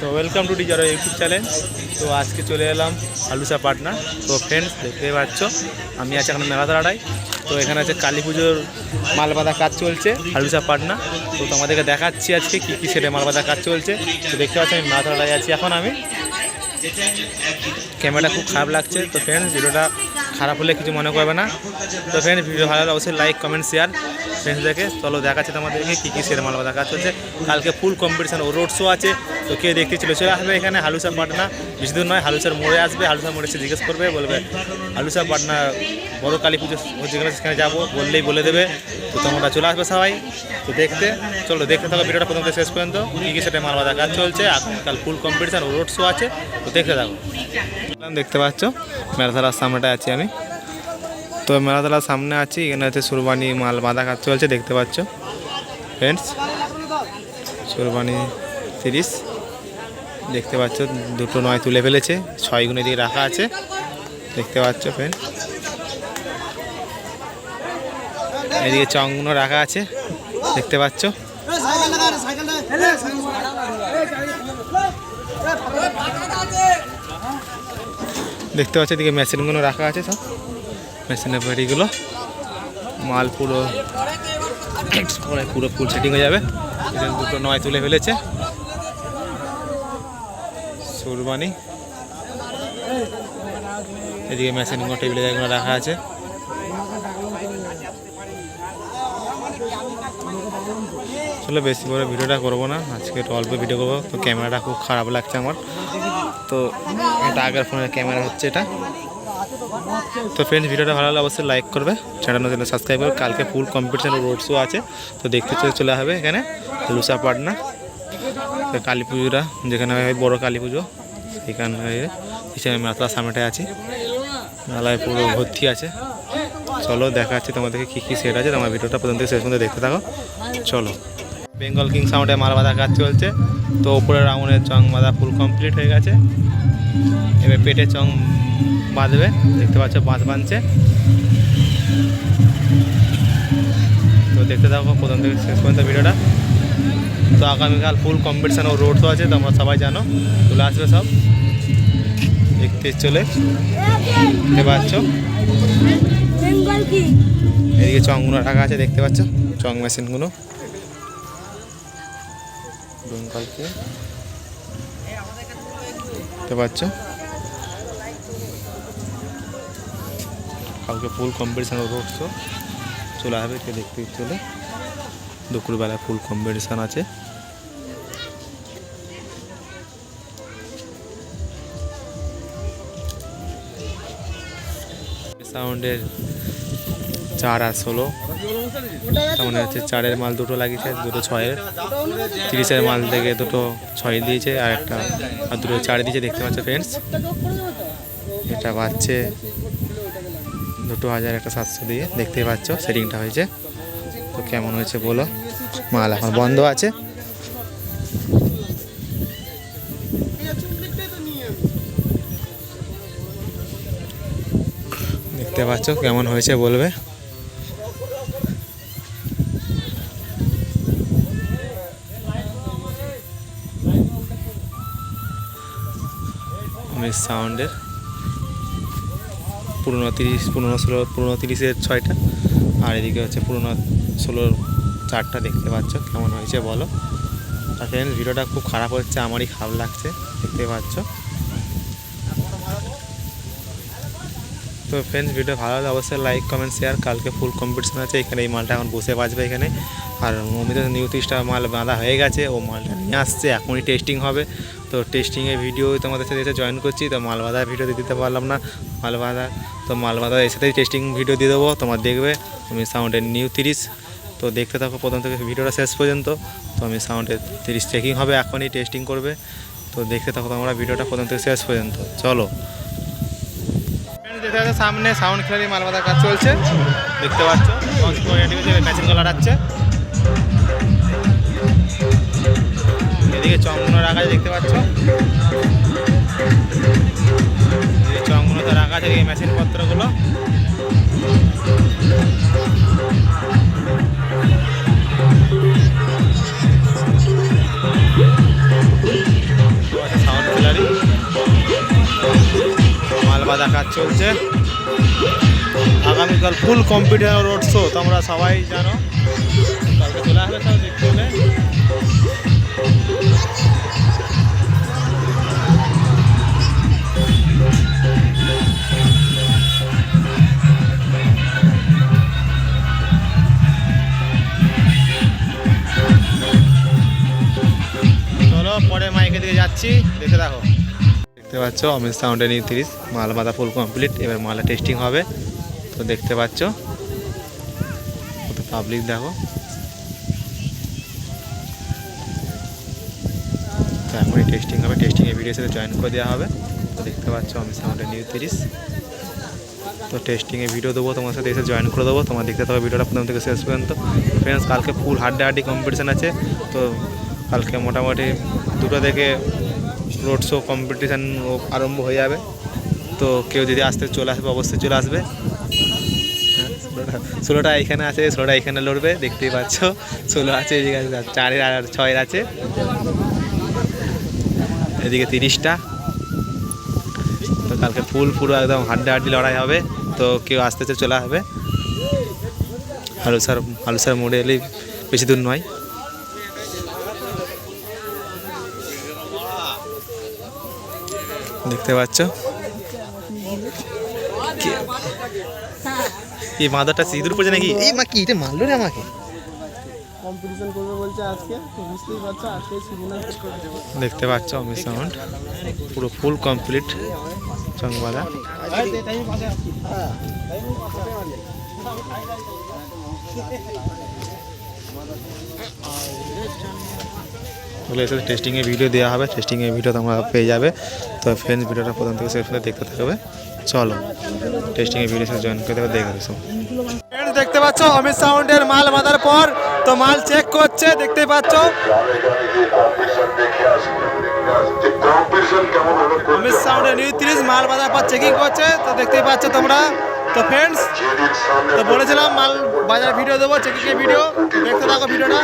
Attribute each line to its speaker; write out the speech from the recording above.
Speaker 1: তো welcome to ডিজার YouTube channel তো আজকে চলে এলাম আলুসা পাটনা। তো ফ্রেন্ডস দেখতে পাচ্ছ, আমি আছি এখন মেলাতলাটায় তো এখানে আছে কালী পুজোর মাল বাঁধা কাজ চলছে আলুসা পাটনা। তো তোমাদেরকে দেখাচ্ছি আজকে কী কী সেটে মাল বাঁধা কাজ চলছে। তো দেখতে পাচ্ছি, আমি মেলাতলাটায় আছি এখন আমি। ক্যামেরাটা খুব খারাপ লাগছে। তো ফ্রেন্ডস ভিডিওটা খারাপ হলে কিছু মনে করবে না। তো ফ্রেন্ডস ভিডিও ভালো লাগলে অবশ্যই লাইক কমেন্ট শেয়ার ফ্রেন্ডসদেরকে চলো দেখাচ্ছে তোমাদেরকে কী কী সেরে মালবাদা কাজ চলছে কালকে ফুল কম্পিটিশান ও রোড শো আছে। তো কে দেখতে চলে চলে আসবে এখানে হালুসা পাটনা। বেশি দূর নয়, হালুসার মোড়ে আসবে। হালুসা মোড়ে এসে জিজ্ঞেস করবে, বলবে, হালুসা পাটনা, বড় কালী পুজো যেখানে সেখানে যাব। বললেই বলে দেবে। তো তোমরা চলে আসবে সবাই। তো দেখতে, চলো দেখতে থাকো। ভিডিওটা প্রথম থেকে শেষ পর্যন্ত। কী কী সেটা মালবাদা কাজ চলছে। আগামীকাল ফুল কম্পিটিশান ও রোড শো আছে। তো দেখতে থাকো। দেখতে পাচ্ছ? মেলাতলার সামনেটায় আছি আমি। তো মেলাতলার সামনে আছি, এখানে হচ্ছে সুরবানি মাল বাঁধা কাজ চলছে, দেখতে পাচ্ছ। ফ্রেন্ডস সুরবানি তিরিশ, দেখতে পাচ্ছ, দুটো নয় তুলে ফেলেছে, ছয় গুণে দিয়ে রাখা আছে, দেখতে পাচ্ছ ফ্রেন্ড এদিকে চংগুলো রাখা আছে, দেখতে পাচ্ছ। দেখতে পাচ্ছ, এদিকে মেশিনগুলো রাখা আছে সব। মেশিনের বাড়িগুলো। মাল পুরো পুরো ফুল সেটিং হয়ে যাবে। দুটো নয় তুলে ফেলেছে। সুরবানি এদিকে মেশিনগুলো টেবিলে জায়গাগুলো রাখা আছে। চলো বেশি করে ভিডিওটা করব না। আজকে একটু অল্প ভিডিও করব। তো ক্যামেরাটা খুব খারাপ লাগছে আমার। তো এটা আগের ফোনের ক্যামেরা হচ্ছে এটা। তো ফ্রেন্ডস ভিডিওটা ভালো লাগলে অবশ্যই লাইক করবে। চ্যানেল নতুন সাবস্ক্রাইব করবে। কালকে ফুল কম্পিটিশন রোড শো আছে। তো দেখতে চলে চলে হবে এখানে লুসা পাটনা কালী পুজোটা, যেখানে হয় বড় কালী পুজো। সেখানে হিসেবে মেলার সামনেটায় আছি। মেলায় পুরো ভর্তি আছে। চলো দেখা দেখাচ্ছি তোমাদেরকে কী কী সেট আছে। তোমার ভিডিওটা প্রথম থেকে শেষ পর্যন্ত দেখতে থাকো। চলো। বেঙ্গল কিং সাউন্ডে মাল কাজ চলছে। তো উপরে রাউন্ডের চং বাঁধা ফুল কমপ্লিট হয়ে গেছে। এবার পেটে চং বাঁধবে, দেখতে পাচ্ছ বাঁধ বাঁধছে। তো দেখতে থাকো প্রথম থেকে শেষ পর্যন্ত ভিডিওটা। তো আগামীকাল ফুল কম্পিটিশান ও রোড তো আছে, তোমরা সবাই জানো। চলে আসবে সব। দেখতে চলে। দেখতে পাচ্ছ? এদিকে চংগুলো রাখা আছে, দেখতে পাচ্ছ? চং মেশিনগুলো বেঙ্গলকে দেখতে পাচ্ছ। কালকে ফুল কম্পিটিশান অবশ্য চলে আসবে কে দেখতে চলে। দুপুরবেলা ফুল কম্পিটিশান আছে। সাউন্ডের চার আর ষোলো। মানে হচ্ছে চারের মাল দুটো লাগিয়েছে, দুটো ছয়ের। তিরিশের মাল থেকে দুটো ছয় দিয়েছে আর একটা, আর দুটো চার দিয়েছে, দেখতে পাচ্ছ ফ্রেন্ডস এটা পাচ্ছে দুটো হাজার একটা সাতশো দিয়ে, দেখতেই পাচ্ছ সেটিংটা হয়েছে। তো কেমন হয়েছে বলো? মাল এখন বন্ধ আছে। দেখতে পাচ্ছ কেমন হয়েছে বলবে? আমি সাউন্ডের। পুরোনো তিরিশ, পুরনো ষোলো, পুরোনো তিরিশের ছয়টা। আর এদিকে হচ্ছে পুরোনো ষোলোর চারটা দেখতে পাচ্ছ, কেমন হয়েছে বলো। আর ফ্রেন্ডস ভিডিওটা খুব খারাপ হচ্ছে, আমারই খারাপ লাগছে, দেখতে পাচ্ছ। তো ফ্রেন্ডস ভিডিও ভালো লাগলে অবশ্যই লাইক কমেন্ট শেয়ার কালকে ফুল কম্পিটিশন আছে, এখানে এই মালটা এখন বসে বাজবে এখানে। আর অমিত নিউ তিরিশটা মাল বাঁধা হয়ে গেছে, ও মালটা নিয়ে আসছে, এখনই টেস্টিং হবে। তো টেস্টিংয়ের ভিডিও তোমাদের সাথে এসে জয়েন করছি, তো মাল বাঁধার ভিডিও দিতে পারলাম না। মাল বাঁধা, তো মাল বাঁধা এর সাথেই টেস্টিং ভিডিও দিয়ে দেবো, তোমার দেখবে, আমি সাউন্ডের নিউ তিরিশ তো দেখতে থাকো প্রথম থেকে ভিডিওটা শেষ পর্যন্ত। তো আমি সাউন্ডের তিরিশ চেকিং হবে, এখনই টেস্টিং করবে। তো দেখতে থাকো তোমরা ভিডিওটা প্রথম থেকে শেষ পর্যন্ত। চলো। সামনে সাউন্ড খেলারি মাল বাঁধার কাজ চলছে। দেখতে পাচ্ছ মেশিনগুলো লাগাচ্ছে এদিকে চংগুনো রাখা দেখতে পাচ্ছ? এই চংগুনো তো রাখা আছে এই মেশিন পত্রগুলো। গ্যালারি মাল চলছে। আগামীকাল ফুল কম্পিউটার রোড শো তোমরা সবাই জানো। চলে আসবে সব দেখতে হলে মাইকে দেখে দেখো। দেখতে পাচ্ছ, অমিত সাউন্ডে নিয়ে তিরিশ মাল মাথা ফুল কমপ্লিট এবার মালা টেস্টিং হবে। তো দেখতে পাচ্ছ পাবলিক দেখো। তো এখনই টেস্টিং হবে টেস্টিংয়ের ভিডিও সাথে জয়েন করে দেওয়া হবে। তো দেখতে পাচ্ছ, অমিত সাউন্ডে নিউ তিরিশ। তো টেস্টিংয়ে ভিডিও দেবো, তোমার সাথে এসে জয়েন করে দেবো। তোমার দেখতে থাকো ভিডিওটা প্রথম থেকে শেষ পর্যন্ত। ফ্রেন্ডস কালকে ফুল হাড্ডা হাড্ডি কম্পিটিশান আছে। তো কালকে মোটামুটি দুটো থেকে রোড শো কম্পিটিশান আরম্ভ হয়ে যাবে। তো কেউ যদি আসতে চলে আসবে, অবশ্যই চলে আসবে। ষোলোটা এখানে আছে ষোলোটা এখানে লড়বে, দেখতেই পাচ্ছ। ষোলো আছে এদিকে চারের আর ছয়ের আছে। এদিকে তিরিশটা। তো কালকে ফুল, পুরো একদম হাড্ডা হাড্ডি লড়াই হবে। তো কেউ আসতে চায় চলে আসবে। হালুসার হালুসার মোড়ে এলেই বেশি দূর নয়। দেখতে পাচ্ছ? এই মাদারটা সিঁদুর পড়ছে নাকি? এই মা কি এটা মারলো রে আমাকে?
Speaker 2: কম্পিটিশন করবে বলছে আজকে বুঝতেই পারছ আজকে
Speaker 1: দেখতে পাচ্ছ অমিত সাউন্ড পুরো ফুল কমপ্লিট চংবাদা ওগুলো এসে টেস্টিংয়ের ভিডিও দেওয়া হবে। টেস্টিংয়ের ভিডিও তোমরা পেয়ে যাবে। তো ফ্রেন্ডস ভিডিওটা প্রথম থেকে শেষ পর্যন্ত দেখতে থাকবে। চলো টেস্টিংয়ের ভিডিও সাথে জয়েন করে দেবে দেখে ফ্রেন্ডস দেখতে পাচ্ছ, অমিত সাউন্ডের মাল বাঁধার পর তো মাল চেক করছে দেখতেই পাচ্ছ। অমিত সাউন্ডের নিউ তিরিশ মাল বাঁধার পর চেকিং করছে। তো দেখতেই পাচ্ছ তোমরা। তো ফ্রেন্ডস তো বলেছিলাম মাল বাজার ভিডিও দেবো চেকিংয়ের ভিডিও দেখতে থাকো ভিডিওটা